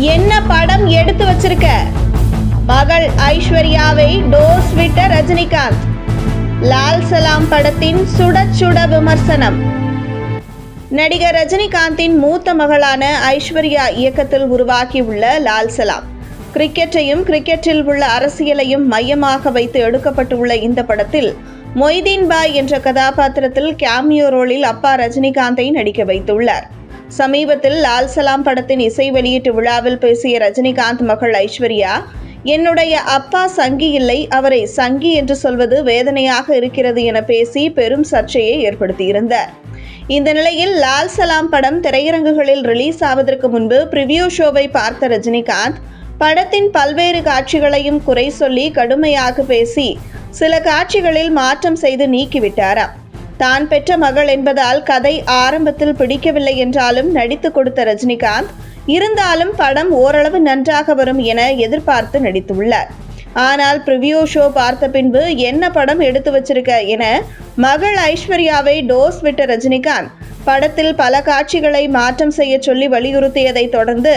என்ன படம் எடுத்து வச்சிருக்க? மகள் ஐஸ்வர்யாவை டோஸ் விட்ட ரஜினிகாந்த். லால் சலாம் படத்தின் சுட சுட விமர்சனம். நடிகர் ரஜினிகாந்தின் மூத்த மகளான ஐஸ்வர்யா இயக்கத்தில் உருவாகியுள்ள லால் சலாம். கிரிக்கெட்டையும் கிரிக்கெட்டில் உள்ள அரசியலையும் மையமாக வைத்து எடுக்கப்பட்டுள்ள இந்த படத்தில் மொய்தீன் பாய் என்ற கதாபாத்திரத்தில் கேமியோ ரோலில் அப்பா ரஜினிகாந்தை நடிக்க வைத்துள்ளார். சமீபத்தில் லால் சலாம் படத்தின் இசை வெளியீட்டு விழாவில் பேசிய ரஜினிகாந்த் மகள் ஐஸ்வர்யா என்னுடைய அப்பா சங்கி இல்லை அவரை சங்கி என்று சொல்வது வேதனையாக இருக்கிறது என பேசி பெரும் சர்ச்சையை ஏற்படுத்தியிருந்தார். இந்த நிலையில் லால் சலாம் படம் திரையரங்குகளில் ரிலீஸ் ஆவதற்கு முன்பு பிரிவியூ ஷோவை பார்த்த ரஜினிகாந்த் படத்தின் பல்வேறு காட்சிகளையும் குறை சொல்லி கடுமையாக பேசி சில காட்சிகளில் மாற்றம் செய்து நீக்கிவிட்டாராம். தான் பெற்ற மகள் என்பதால் கதை ஆரம்பத்தில் பிடிக்கவில்லை என்றாலும் நடித்து கொடுத்த ரஜினிகாந்த் இருந்தாலும் படம் ஓரளவு நன்றாக வரும் என எதிர்பார்த்து நடித்துள்ளார். ஆனால் ப்ரிவியூ ஷோ பார்த்த பின்பு என்ன படம் எடுத்து வச்சிருக்க என மகள் ஐஸ்வர்யாவை டோஸ் விட்ட ரஜினிகாந்த் படத்தில் பல காட்சிகளை மாற்றம் செய்ய சொல்லி வலியுறுத்தியதை தொடர்ந்து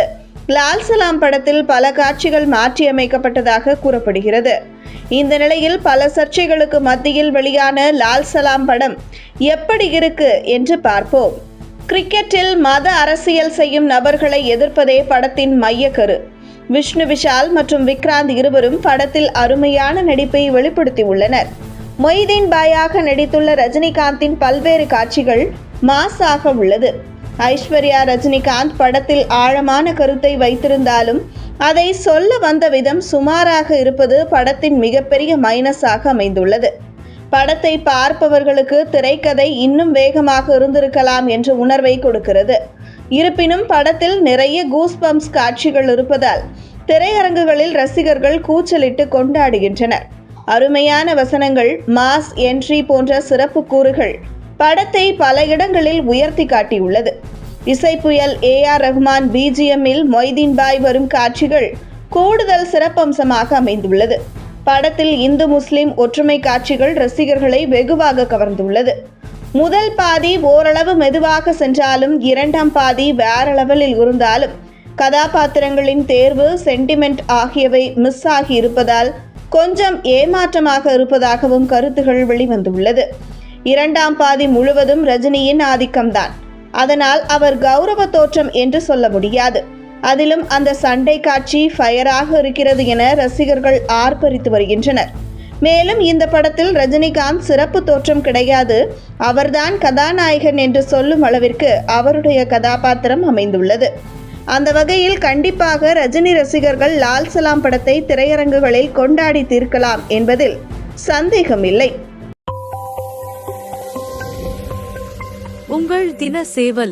லால் சலாம் படத்தில் பல காட்சிகள் மாற்றியமைக்கப்பட்டதாக கூறப்படுகிறது. இந்த நிலையில் பல சர்ச்சைகளுக்கு மத்தியில் வெளியான லால் சலாம் படம் எப்படி இருக்கு என்று பார்ப்போம். கிரிக்கெட்டில் மத அரசியல் செய்யும் நபர்களை எதிர்ப்பதே படத்தின் மையக்கரு. விஷ்ணு விஷால் மற்றும் விக்ராந்த் இருவரும் படத்தில் அருமையான நடிப்பை வெளிப்படுத்தியுள்ளனர். மொய்தீன் பாயாக நடித்துள்ள ரஜினிகாந்தின் பல்வேறு காட்சிகள் மாஸாக உள்ளது. ஐஸ்வர்யா ரஜினிகாந்த் படத்தில் ஆழமான கருத்தை வைத்திருந்தாலும் அதை சொல்ல வந்த விதம் சுமாராக இருப்பது படத்தின் மிகப்பெரிய மைனஸாக அமைந்துள்ளது. படத்தை பார்ப்பவர்களுக்கு திரைக்கதை இன்னும் வேகமாக இருந்திருக்கலாம் என்ற உணர்வை கொடுக்கிறது. இருப்பினும் படத்தில் நிறைய கூஸ்பம்ஸ் காட்சிகள் இருப்பதால் திரையரங்குகளில் ரசிகர்கள் கூச்சலிட்டு கொண்டாடுகின்றனர். அருமையான வசனங்கள் மாஸ் என்ட்ரி போன்ற சிறப்பு கூறுகள். படத்தை பல இடங்களில் உயர்த்தி காட்டியுள்ளது. இசை புயல் ஏ ஆர் ரஹ்மான் பிஜிஎம்மில் மொய்தீன் பாய் வரும் காட்சிகள் கூடுதல் சிறப்பம்சமாக அமைந்துள்ளது. படத்தில் இந்து முஸ்லிம் ஒற்றுமை காட்சிகள் ரசிகர்களை வெகுவாக கவர்ந்துள்ளது. முதல் பாதி ஓரளவு மெதுவாக சென்றாலும் இரண்டாம் பாதி வேற லெவலில் இருந்தாலும் கதாபாத்திரங்களின் தேர்வு சென்டிமெண்ட் ஆகியவை மிஸ் ஆகி இருப்பதால் கொஞ்சம் ஏமாற்றமாக இருப்பதாகவும் கருத்துகள் வெளிவந்துள்ளது. இரண்டாம் பாதி முழுவதும் ரஜினியின் ஆதிக்கம்தான். அதனால் அவர் கௌரவ தோற்றம் என்று சொல்ல முடியாது. அதிலும் அந்த சண்டை காட்சி ஃபயராக இருக்கிறது என ரசிகர்கள் ஆர்ப்பரித்து வருகின்றனர். மேலும் இந்த படத்தில் ரஜினிகாந்த் சிறப்பு தோற்றம் கிடையாது. அவர்தான் கதாநாயகன் என்று சொல்லும் அளவிற்கு அவருடைய கதாபாத்திரம் அமைந்துள்ளது. அந்த வகையில் கண்டிப்பாக ரஜினி ரசிகர்கள் லால் சலாம் படத்தை திரையரங்குகளில் கொண்டாடி தீர்க்கலாம் என்பதில் சந்தேகமில்லை. உங்கள் தின சேவல்